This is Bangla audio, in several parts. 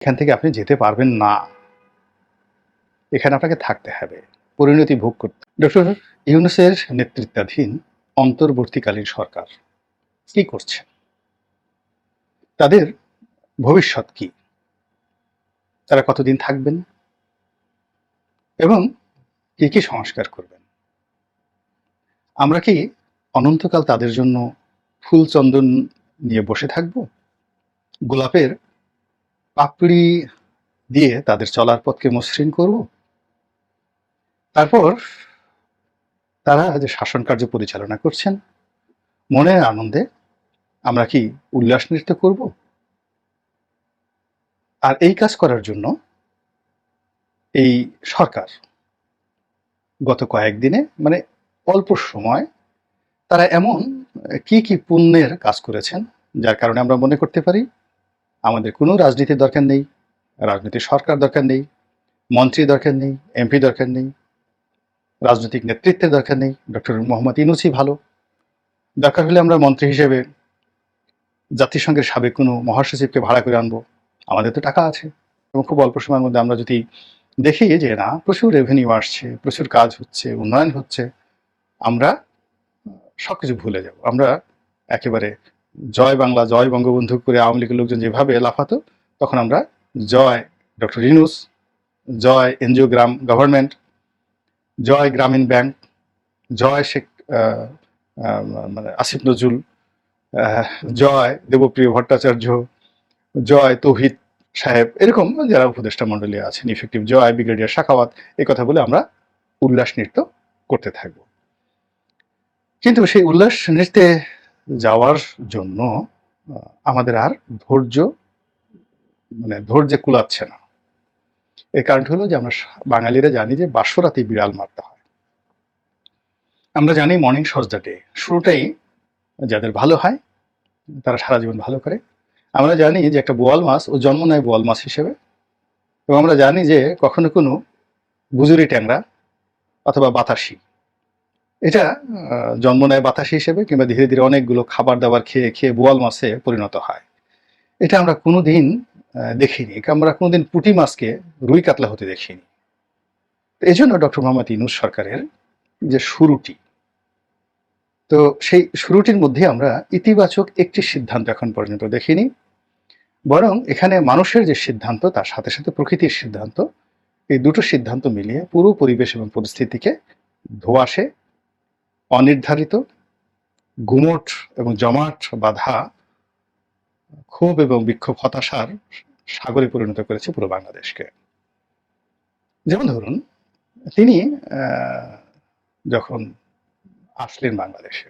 এখান থেকে আপনি যেতে পারবেন না। এখানে আপনাকে থাকতে হবে। পরিণতি ভোগ করতে। ডক্টর ইউনুসের নেতৃত্বাধীন অন্তর্বর্তীকালীন সরকার কি করছে? তাদের ভবিষ্যৎ কি? তারা কতদিন থাকবেন? এবং কি কি সংস্কার করবেন? আমরা কি অনন্তকাল তাদের জন্য ফুল চন্দন নিয়ে বসে থাকব? গোলাপের পাপড়ি দিয়ে তাদের চলার পথকে মসৃণ করব। তারপর তারা যে শাসন কার্য পরিচালনা করছেন, মনের আনন্দে আমরা কি উল্লাস নৃত্য করব? আর এই কাজ করার জন্য এই সরকার গত কয়েকদিনে মানে অল্প সময়, তারা এমন কি কি পুণ্যের কাজ করেছেন, যার কারণে আমরা মনে করতে পারি আমাদের কোনো রাজনীতির দরকার নেই, রাজনীতির সরকার দরকার নেই মন্ত্রী দরকার নেই, এমপি দরকার নেই, রাজনৈতিক নেতৃত্বের দরকার নেই, ডক্টর মোহাম্মদ ইনুসি ভালো। দরকার হলে আমরা মন্ত্রী হিসেবে জাতিসংঘের সাবেক কোনো মহাসচিবকে ভাড়া করে আনব। আমাদের তো টাকা আছে। এবং খুব অল্প সময়ের মধ্যে আমরা যদি দেখি যে না, প্রচুর রেভিনিউ আসছে, প্রচুর কাজ হচ্ছে, উন্নয়ন হচ্ছে, আমরা সব কিছু ভুলে যাব। আমরা একেবারে জয় বাংলা, জয় বঙ্গবন্ধু করে আওয়ামী লীগের লোকজন যেভাবে লাফাতো, তখন আমরা জয় ডক্টর ইনুস জয় এনজিও গ্রাম গভর্নমেন্ট, জয় গ্রামীণ ব্যাংক, জয় শেখ মানে আসিফ নজরুল জয় দেবপ্রিয় ভট্টাচার্য, জয় তৌহিদ সাহেব, এরকম যারা উপদেষ্টা মণ্ডলী আছেন ইফেক্টিভ জয় ব্রিগেডিয়ার শাখাওয়াত, এই কথা বলে আমরা উল্লাস নৃত্য করতে থাকব। কিন্তু সেই উল্লাস নৃত্যে যাওয়ার জন্য আমাদের আর ধৈর্য মানে ধৈর্যে কুলাচ্ছে না। এর কারণটা হলো যে আমরা বাঙালিরা জানি যে বাসরাতে বিড়াল মারতে হয়। আমরা জানি মর্নিং সজ ডে শুরুটাই যাদের ভালো হয়, তারা সারা জীবন ভালো করে। আমরা জানি যে একটা বোয়াল মাছ, ও জন্ম নেয় বোয়াল মাছ হিসেবে। এবং আমরা জানি যে কখনো কোনো গুজুরি ট্যাংরা অথবা বাতাসি এটা জন্ম নেয় বাতাসি হিসেবে কিংবা ধীরে ধীরে অনেকগুলো খাবার দাবার খেয়ে খেয়ে বোয়াল মাছে পরিণত হয়। এটা আমরা কোনোদিন আহ, দেখিনি। আমরা কোনোদিন পুঁটি মাছকে রুই কাতলা হতে দেখিনি। এই জন্য ডক্টর মোহাম্মদ ইনুস সরকারের যে শুরুটি তো সেই শুরুটির মধ্যে আমরা ইতিবাচক একটি সিদ্ধান্ত এখন পর্যন্ত দেখিনি। বরং এখানে মানুষের যে সিদ্ধান্ত তার সাথে সাথে প্রকৃতির সিদ্ধান্ত এই দুটো সিদ্ধান্ত মিলিয়ে পুরো পরিবেশ এবং পরিস্থিতিকে ধোয়াশে অনির্ধারিত, গুমট এবং জমাট বাধা ক্ষোভ এবং বিক্ষোভ হতাশার সাগরে পরিণত করেছে পুরো বাংলাদেশকে। যেমন ধরুন, তিনি যখন আসলেন বাংলাদেশে,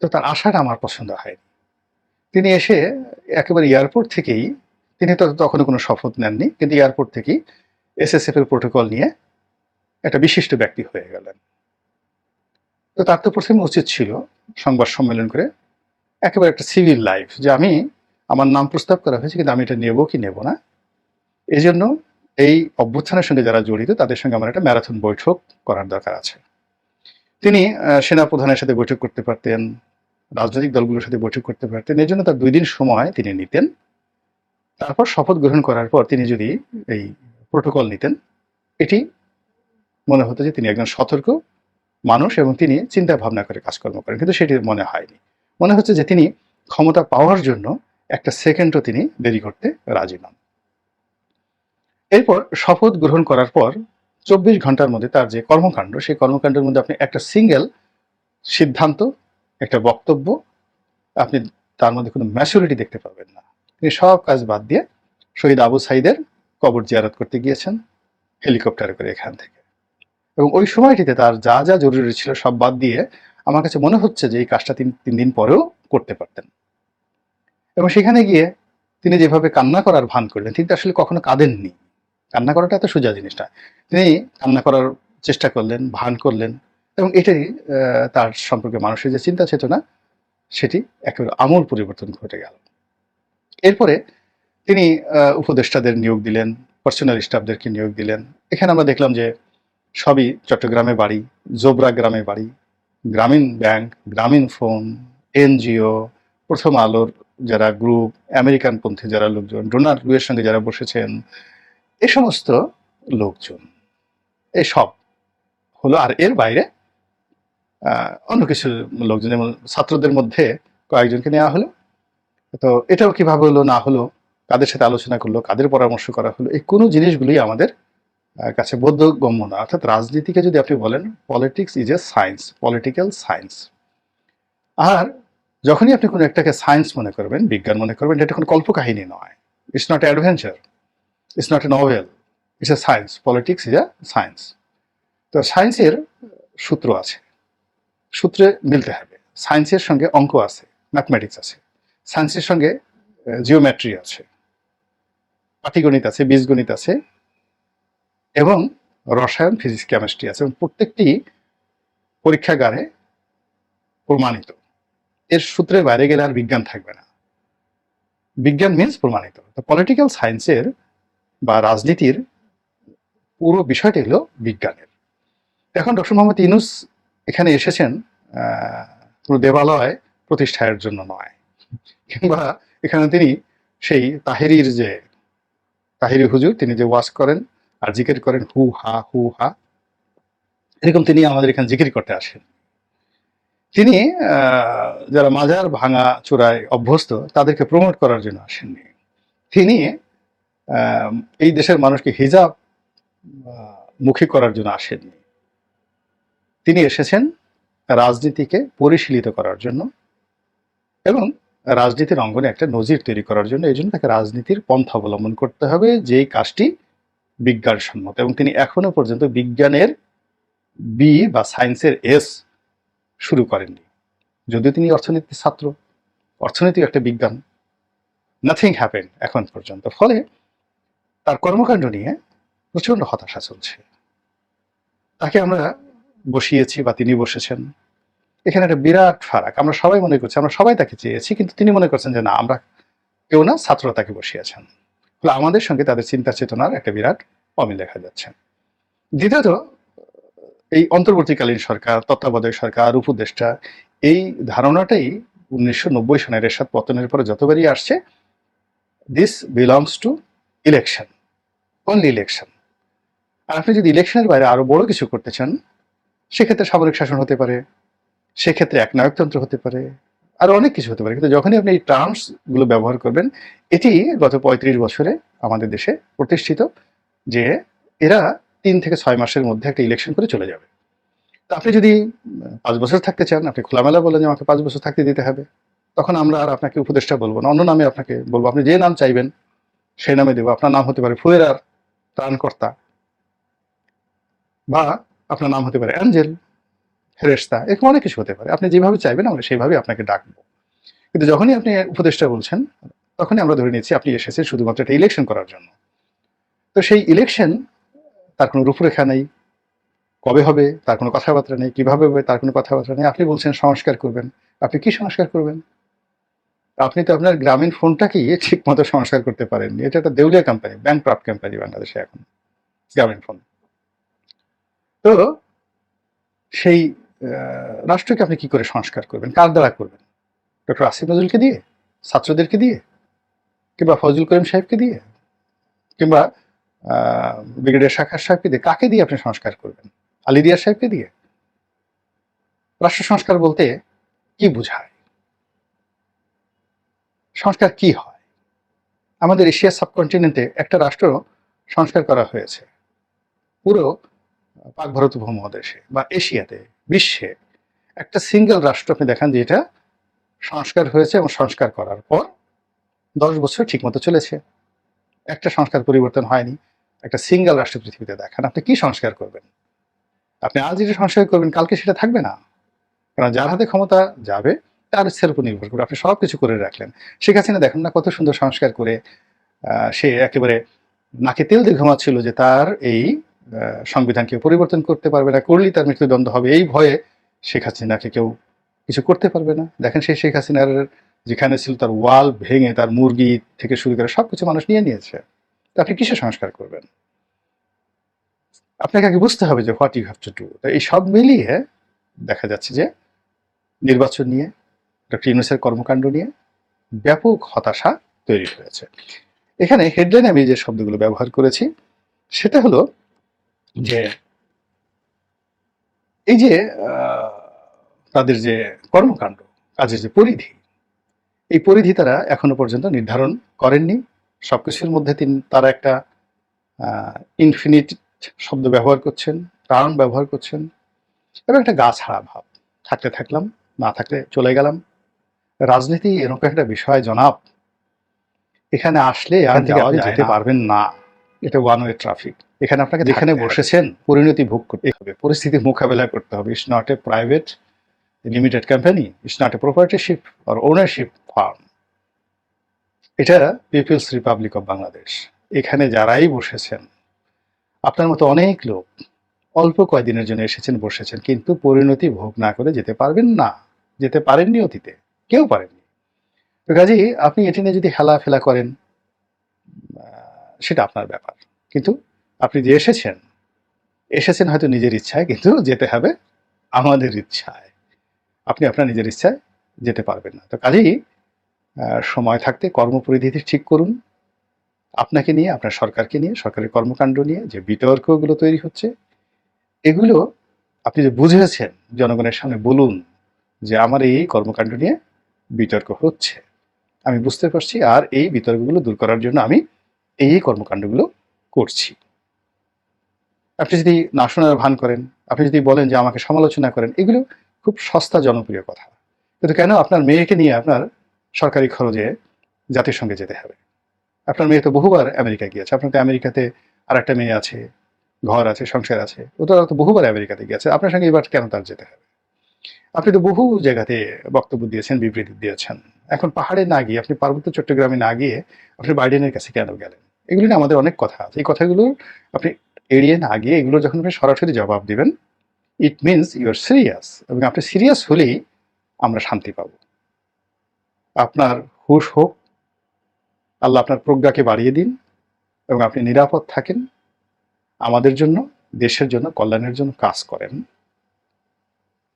তো তার আশাটা আমার পছন্দ হয়নি। তিনি এসে একেবারে এয়ারপোর্ট থেকেই, তিনি তো তখনও কোনো শপথ নেননি, কিন্তু এয়ারপোর্ট থেকেই এসএসএফ এর প্রোটোকল নিয়ে একটা বিশিষ্ট ব্যক্তি হয়ে গেলেন। তো তার তো প্রথমে উচিত ছিল সংবাদ সম্মেলন করে একেবারে একটা সিভিল লাইফ যে আমি আমার নাম প্রস্তাব করা হয়েছে কিন্তু আমি এটা নেব কি নেব না। এই জন্য এই অভ্যুত্থানের সঙ্গে যারা জড়িত তাদের সঙ্গে আমার একটা ম্যারাথন বৈঠক করার দরকার আছে। তিনি আহ, সেনা প্রধানের সাথে বৈঠক করতে পারতেন রাজনৈতিক দলগুলোর সাথে বৈঠক করতে পারতেন এই জন্য তার দুই দিন সময় তিনি নিতেন। তারপর শপথ গ্রহণ করার পর তিনি যদি এই প্রোটোকল নিতেন এটি মনে হতো যে তিনি একজন সতর্ক মানুষ এবং তিনি চিন্তা ভাবনা করে কাজকর্ম করেন, কিন্তু সেটি মনে হয়নি। মনে হচ্ছে যে তিনি ক্ষমতা পাওয়ার জন্য একটা সেকেন্ডও তিনি দেরি করতে রাজি নন। এরপর শপথ গ্রহণ করার পর চব্বিশ ঘণ্টার মধ্যে তার যে কর্মকাণ্ড, সেই কর্মকাণ্ডের মধ্যে আপনি একটা সিঙ্গেল সিদ্ধান্ত, একটা বক্তব্য, আপনি তার মধ্যে কোনো ম্যাচুরিটি দেখতে পাবেন না। তিনি সব কাজ বাদ দিয়ে শহীদ আবু সাইদের কবর জিয়ারত করতে গিয়েছেন হেলিকপ্টারে করে এখান থেকে। এবং ওই সময়টিতে তার যা যা জরুরি ছিল সব বাদ দিয়ে আমার কাছে মনে হচ্ছে যে এই কাজটা তিনি, তিন দিন পরেও করতে পারতেন। এবং সেখানে গিয়ে তিনি যেভাবে কান্না করার ভান করলেন, তিনি তো আসলে কখনো কাঁদেননি। কান্না করাটা এত সোজা জিনিস না তিনি কান্না করার চেষ্টা করলেন, ভান করলেন এবং এটাই তার সম্পর্কে মানুষের যে চিন্তা চেতনা, সেটি একেবারে আমূল পরিবর্তন ঘটে গেল। এরপরে তিনি উপদেষ্টাদের নিয়োগ দিলেন পার্সোনাল স্টাফদেরকে নিয়োগ দিলেন। এখানে আমরা দেখলাম যে সবই চট্টগ্রামে বাড়ি, জোবরা গ্রামে বাড়ি, গ্রামীণ ব্যাংক, গ্রামীণ ফোন, এনজিও, প্রথম আলোর যারা গ্রুপ আমেরিকান পন্থী যারা লোকজন, ডোনাল্ড লুয়ের সঙ্গে যারা বসেছেন, এ সমস্ত লোকজন এসব হলো আর এর বাইরে অন্য কিছু লোকজন, যেমন ছাত্রদের মধ্যে কয়েকজনকে নেওয়া হলো। তো এটাও কীভাবে হলো না হলো, কাদের সাথে আলোচনা করল, কাদের পরামর্শ করা হলো, এই কোনো জিনিসগুলোই আমাদের কাছে বোধগম্য না। অর্থাৎ রাজনীতিকে যদি আপনি বলেন politics is a science political science আর যখনই আপনি কোনো একটাকে সায়েন্স মনে করবেন, বিজ্ঞান মনে করবেন, এটা কোনো কল্পকাহিনী নয়। It's not adventure it's not a novel it's a science politics is a science তো সায়েন্সের সূত্র আছে, সূত্রে মিলতে হবে। সায়েন্সের সঙ্গে অঙ্ক আছে ম্যাথমেটিক্স আছে। সায়েন্সের সঙ্গে জিওমেট্রি আছে। পাটিগণিত আছে, বীজগণিত আছে। এবং রসায়ন ফিজিক্স কেমিস্ট্রি আছে এবং প্রত্যেকটি পরীক্ষাগারে প্রমাণিত। এর সূত্রের বাইরে গেলে আর বিজ্ঞান থাকবে না। বিজ্ঞান মিনস প্রমাণিত। পলিটিক্যাল সায়েন্সের বা রাজনীতির পুরো বিষয়টি হলো বিজ্ঞানের। এখন ডক্টর মোহাম্মদ ইনুস এখানে এসেছেন কোনো দেবালয় প্রতিষ্ঠায়ের জন্য নয়। কিংবা এখানে তিনি সেই তাহেরির যে, তাহিরি হুজুর, তিনি যে ওয়াজ করেন আর জিকির করেন হু, হা হু, হা। এরকম তিনি আমাদের এখানে জিকির করতে আসেন। তিনি যারা মাজার ভাঙা চূড়ায় অভ্যস্ত, তাদেরকে প্রমোট করার জন্য আসেননি। তিনি এই দেশের মানুষকে হিজাব মুখী করার জন্য আসেননি। তিনি এসেছেন রাজনীতিকে পরিশীলিত করার জন্য এবং রাজনীতির অঙ্গনে একটা নজির তৈরি করার জন্য। এই জন্য তাকে রাজনীতির পন্থা অবলম্বন করতে হবে। যেই কাজটি বিজ্ঞানসম্মত এবং তিনি এখনও পর্যন্ত বিজ্ঞানের বি বা সায়েন্সের এস শুরু করেননি। যদিও তিনি অর্থনীতির ছাত্র অর্থনীতি একটা বিজ্ঞান নাথিং হ্যাপেন এখন পর্যন্ত। ফলে তার কর্মকাণ্ড নিয়ে প্রচণ্ড হতাশা চলছে। তাকে আমরা বসিয়েছি বা তিনি বসেছেন। এখানে একটা বিরাট ফারাক। আমরা সবাই মনে করছি, আমরা সবাই তাকে চেয়েছি, কিন্তু তিনি মনে করছেন যে না, আমরা কেউ না ছাত্র তাকে বসিয়েছেন। ফলে আমাদের সঙ্গে তাদের চিন্তা চেতনার একটা বিরাট অমিল দেখা যাচ্ছে। দ্বিতীয়ত, এই অন্তর্বর্তীকালীন সরকার, তত্ত্বাবধায়ক সরকার, উপদেষ্টা, এই ধারণাটাই উনিশশো নব্বই সনের এরশাদ পতনের পরে যতবারই আসছে this belongs to election only election আর আপনি যদি ইলেকশনের বাইরে আরও বড় কিছু করতে চান, সেক্ষেত্রে সামরিক শাসন হতে পারে, সেক্ষেত্রে একনায়কতন্ত্র হতে পারে আর অনেক কিছু হতে পারে। কিন্তু যখনই আপনি এই টার্মসগুলো ব্যবহার করবেন, এটি গত পঁয়ত্রিশ বছরে আমাদের দেশে প্রতিষ্ঠিত যে এরা তিন থেকে ছয় মাসের মধ্যে একটা ইলেকশন করে চলে যাবে। তা আপনি যদি পাঁচ বছর থাকতে চান, আপনি খোলামেলা বলেন যে আমাকে পাঁচ বছর থাকতে দিতে হবে। তখন আমরা আর আপনাকে উপদেষ্টা বলব না। অন্য নামে আপনাকে বলব, আপনি যে নাম চাইবেন, সেই নামে দেবো। আপনার নাম হতে পারে ফুয়েরার, ত্রাণকর্তা, বা আপনার নাম হতে পারে অ্যাঞ্জেল। ফেরেস্তা এরকম অনেক কিছু হতে পারে। আপনি যেভাবে চাইবেন, আমরা সেইভাবে আপনাকে ডাকবো। কিন্তু যখনই আপনি উপদেষ্টা বলছেন, তখনই আমরা ধরে নিচ্ছি আপনি এসেছেন শুধুমাত্র একটা ইলেকশন করার জন্য। তো সেই ইলেকশন তার কোনো রূপরেখা নেই। কবে হবে? তার কোনো কথাবার্তা নেই। কীভাবে হবে? তার কোনো কথাবার্তা নেই। আপনি বলছেন সংস্কার করবেন। আপনি কি সংস্কার করবেন? আপনি তো আপনার গ্রামীণ ফোনটাকেই ঠিক মতো সংস্কার করতে পারেননি। এটা একটা দেউলিয়া কোম্পানি ব্যাংক প্রাপ্ট কোম্পানি বাংলাদেশে এখন, গ্রামীণ ফোন তো সেই রাষ্ট্রকে আপনি কি করে সংস্কার করবেন? কার দ্বারা করবেন? ডক্টর আসিফ নজরুলকে দিয়ে? ছাত্রদেরকে দিয়ে? কিংবা ফজল করিম সাহেবকে দিয়ে? কিংবা ব্রিগেডিয়ার শাখার সাহেবকে দিয়ে? কাকে দিয়ে আপনি সংস্কার করবেন? আলিদিয়ার সাহেবকে দিয়ে? রাষ্ট্র সংস্কার বলতে কি বোঝায়? সংস্কার কি হয়? আমাদের এশিয়া সাবকন্টিনেন্টে একটা রাষ্ট্র সংস্কার করা হয়েছে। পুরো পাক ভারত উপমহাদেশে বা এশিয়াতে, বিশ্বে একটা সিঙ্গেল রাষ্ট্র, আপনি দেখান যে এটা সংস্কার হয়েছে এবং সংস্কার করার পর দশ বছর ঠিকমতো চলেছে। একটা সংস্কার পরিবর্তন হয়নি। একটা সিঙ্গেল রাষ্ট্র পৃথিবীতে দেখান, আপনি কি সংস্কার করবেন? আপনি আজ যেটা সংস্কার করবেন, কালকে সেটা থাকবে না। কারণ যার হাতে ক্ষমতা যাবে, তার ইচ্ছার উপর নির্ভর করবে। আপনি সব কিছু করে রাখলেন। শেখ হাসিনা দেখেন না কত সুন্দর সংস্কার করে সে একেবারে নাকে তেল দিয়ে ঘুমাচ্ছিল যে তার এই আহ, সংবিধানকে পরিবর্তন করতে পারবে না করলেই তার মৃত্যুদণ্ড হবে। এই ভয়ে শেখ হাসিনাকে কেউ কিছু করতে পারবে না। দেখেন সেই শেখ হাসিনার যেখানে ছিল তার ওয়াল ভেঙে তার মুরগি থেকে শুরু করে সবকিছু মানুষ নিয়ে নিয়েছে। তো আপনি কিসে সংস্কার করবেন? আপনাকে আগে বুঝতে হবে যে what you have to do এই সব মিলিয়ে দেখা যাচ্ছে যে নির্বাচন নিয়ে ডক্টর ইউনুসের কর্মকাণ্ড নিয়ে ব্যাপক হতাশা তৈরি হয়েছে। এখানে হেডলাইন আমি যে শব্দগুলো ব্যবহার করেছি সেটা হলো যে এই যে তাদের যে কর্মকাণ্ড কাজের যে পরিধি এই পরিধি তারা এখনও পর্যন্ত নির্ধারণ করেননি। সবকিছুর মধ্যে তিন তারা একটা ইনফিনিট শব্দ ব্যবহার করছেন টার্ম ব্যবহার করছেন এবং একটা গা ছাড়া ভাব। থাকতে থাকলাম না থাকলে চলে গেলাম। রাজনীতি এরকম একটা বিষয় জনাব। এখানে আসলে আর যেতে পারবেন না। এটা ওয়ান ওয়ে ট্রাফিক এখানে আপনাকে যেখানে বসেছেন পরিণতি ভোগ করতে হবে পরিস্থিতি মোকাবেলা করতে হবে। It's not a private limited company it's not a proprietorship R ownership firm এটা পিপলস রিপাবলিক অফ বাংলাদেশ এখানে যারাই বসেছেন আপনার মতো অনেক লোক অল্প কয়দিনের জন্য এসেছেন বসেছেন কিন্তু পরিণতি ভোগ না করে যেতে পারবেন না। যেতে পারেননি অতীতে কেউ পারেননি। তো কাজেই আপনি এটি নিয়ে যদি হেলা ফেলা করেন সেটা আপনার ব্যাপার। কিন্তু আপনি যে এসেছেন এসেছেন হয়তো নিজের ইচ্ছায়, কিন্তু যেতে হবে আমাদের ইচ্ছায়। আপনি আপনার নিজের ইচ্ছায় যেতে পারবেন না। তো কাজেই সময় থাকতে কর্মপরিধি ঠিক করুন। আপনাকে নিয়ে, আপনার সরকারকে নিয়ে, সরকারের কর্মকাণ্ড নিয়ে, যে বিতর্কগুলো তৈরি হচ্ছে, এগুলো আপনি যে বুঝেছেন, জনগণের সামনে বলুন যে আমার এই কর্মকাণ্ড নিয়ে বিতর্ক হচ্ছে। আমি বুঝতে পারছি, আর এই বিতর্কগুলো দূর করার জন্য আমি এই এই কর্মকাণ্ডগুলো করছি। আপনি যদি না শোনার ভান করেন, আপনি যদি বলেন যে আমাকে সমালোচনা করেন, এগুলো খুব সস্তা জনপ্রিয় কথা। কিন্তু কেন আপনার মেয়েকে নিয়ে আপনার সরকারি খরচে জাতিসংঘে যেতে হবে? আপনার মেয়ে তো বহুবার আমেরিকা গিয়েছে। আপনার তো আমেরিকাতে আর একটা মেয়ে আছে, ঘর আছে, সংসার আছে। ও তো তো বহুবার আমেরিকাতে গিয়েছে। আপনার সঙ্গে এবার কেন তার যেতে হবে? আপনি তো বহু জায়গাতে বক্তব্য দিয়েছেন, বিবৃতি দিয়েছেন। এখন পাহাড়ে না গিয়ে, আপনি পার্বত্য চট্টগ্রামে না গিয়ে, আপনি বাইডেনের কাছে কেন গেলেন? এগুলো নিয়ে আমাদের অনেক কথা আছে। এই কথাগুলো আপনি এড়িয়ে না গিয়ে এগুলো যখন আপনি সরাসরি জবাব দিবেন it means you are serious এবং আপনি সিরিয়াস হলেই আমরা শান্তি পাব। আপনার হুশ হোক, আল্লাহ আপনার প্রজ্ঞাকে বাড়িয়ে দিন এবং আপনি নিরাপদ থাকেন। আমাদের জন্য, দেশের জন্য, কল্যাণের জন্য কাজ করেন।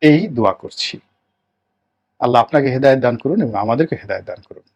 এই দোয়া করছি। আল্লাহ আপনাকে হেদায়ত দান করুন এবং আমাদেরকে হেদায়ত দান করুন।